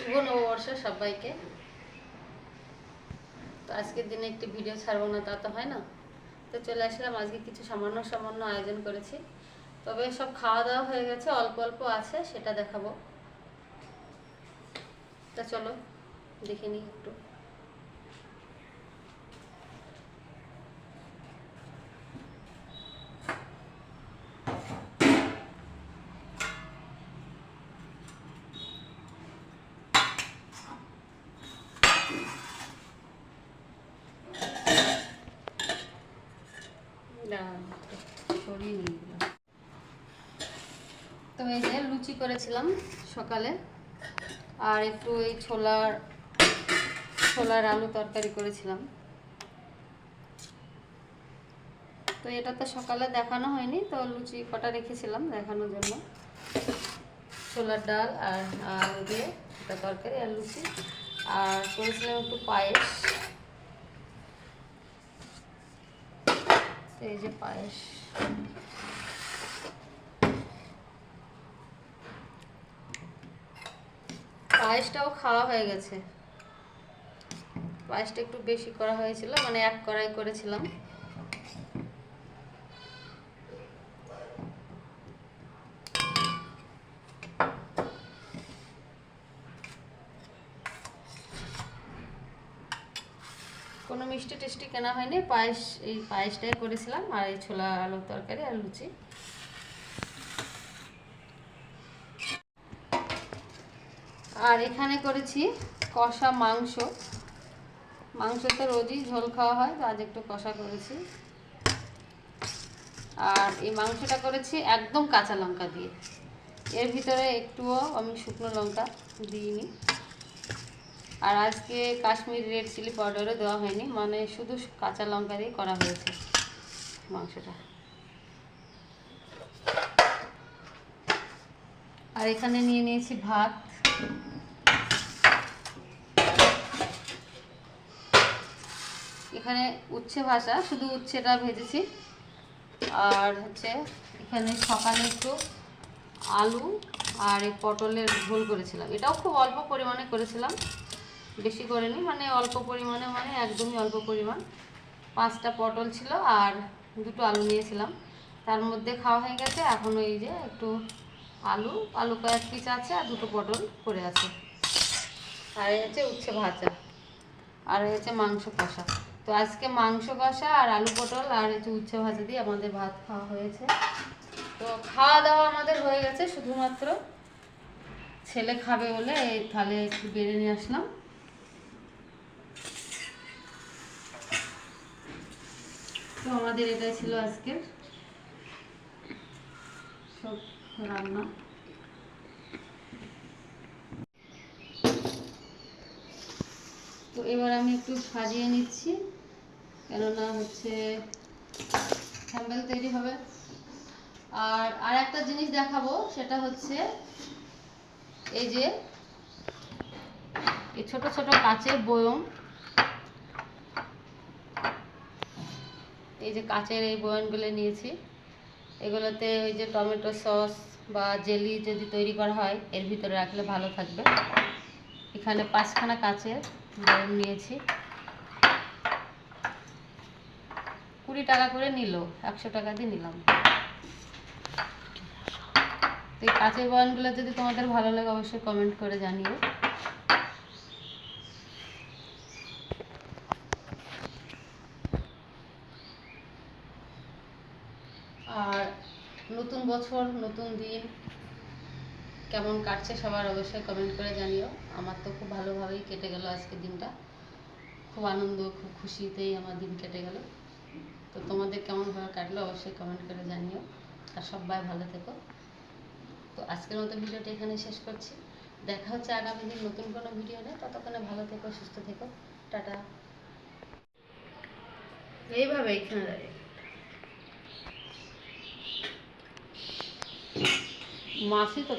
শুভ নববর্ষ সবাইকে। তো আজকের দিনে একটি ভিডিও ছাড়বো না, তা তো হয় না। তো চলে আসলাম, আজকে কিছু সামান্য সামান্য আয়োজন করেছি। তবে সব খাওয়া দাওয়া হয়ে গেছে, অল্প অল্প আছে, সেটা দেখাবো। তা চলো, দেখে নিই একটু না, সরিয়ে নিই এগুলো। তো এই যে লুচি করেছিলাম সকালে, আর একটু এই ছোলার ছোলার আলু তরকারি করেছিলাম। তো এটা তো সকালে দেখানো হয়নি, তো লুচি কটা রেখেছিলাম দেখানোর জন্য। ছোলার ডাল আর আলু দিয়ে এটা তরকারি আর লুচি। আর করেছিলাম একটু পায়েস। এই যে পায়েস। পায়েসটাও খাওয়া হয়ে গেছে। পায়েসটা একটু বেশি করা হয়েছিল মানে এক কড়াই করেছিলাম। কোনো মিষ্টি টেস্টি কেনা হয়নি, পায়েস, এই পায়েসটাই করেছিলাম, আর এই ছোলা আলুর তরকারি আর লুচি। আর এখানে করেছি কষা মাংস। মাংস তো রোজই ঝোল খাওয়া হয়, তো আজ একটু কষা করেছি। আর এই মাংসটা করেছি একদম কাঁচা লঙ্কা দিয়ে। এর ভিতরে একটুও আমি শুকনো লঙ্কা দিইনি। আর আজকে কাশ্মীর রেড চিলি পাউডারও দেওয়া হয়নি মানে শুধু কাঁচা লঙ্কা দিয়ে করা হয়েছে মাংসটা। আর এখানে নিয়ে নিয়েছি ভাত। এখানে উচ্ছে ভাজা, শুধু উচ্ছেটা ভেজেছি। আর হচ্ছে এখানে সকালে একটু আলু আর এই পটলের ঝোল করেছিলাম। এটাও খুব অল্প পরিমাণে করেছিলাম, বেশি করিনি মানে অল্প পরিমাণে মানে একদমই অল্প পরিমাণ। পাঁচটা পটল ছিল আর দুটো আলু নিয়েছিলাম। তার মধ্যে খাওয়া হয়ে গেছে, এখন ওই যে একটু আলু আলু কয়েক পিস আছে আর দুটো পটল পড়ে আছে। আর হচ্ছে উচ্ছে ভাজা, আর হচ্ছে মাংস কষা। তো আজকে মাংস কষা আর আলু পটল আর হচ্ছে উচ্ছে ভাজা দিয়ে আমাদের ভাত খাওয়া হয়েছে। তো খাওয়া দাওয়া আমাদের হয়ে গেছে, শুধুমাত্র ছেলে খাবে বলে তাহলে একটু বেড়ে নিয়ে আসলাম। তো আমাদের এটাই ছিল আজকের সব রান্না। তো এবার আমি একটু সাজিয়ে নিচ্ছি। কেননা হচ্ছে হ্যাম্বেল তৈরি হবে। আর আর একটা জিনিস দেখাবো, সেটা হচ্ছে এই যে এই ছোট ছোট কাচের বয়ম। এই যে কাচের এই বয়নগুলো নিয়েছি। এগুলোতে ওই যে টমেটো সস বা জেলি যদি তৈরি করা হয়, এর ভিতরে রাখলে ভালো থাকবে। এখানে পাঁচখানা কাচের বয়ম নিয়েছি। কুড়ি টাকা করে নিল, একশো টাকা দিয়ে নিলাম। তো এই কাচের বয়ানগুলো যদি তোমাদের ভালো লাগে, অবশ্যই কমেন্ট করে জানিও। আর নতুন বছর, নতুন দিন, কেমন কাটছে সবার অবশ্যই কমেন্ট করে জানিও। আমার তো খুব ভালোভাবেই কেটে গেল আজকের দিনটা। খুব আনন্দ, খুব খুশিতেই আমার দিন কেটে গেল। তো তোমাদের কেমনভাবে কাটলো অবশ্যই কমেন্ট করে জানিও। আর সবাই ভালো থেকো। তো আজকের মতো ভিডিওটা এখানে শেষ করছি। দেখা হচ্ছে আগামী দিন নতুন কোনো ভিডিও নেই ততক্ষণে ভালো থেকো, সুস্থ থেকো। টাটা। এইভাবে এখানে দাঁড়িয়ে। মাসি তো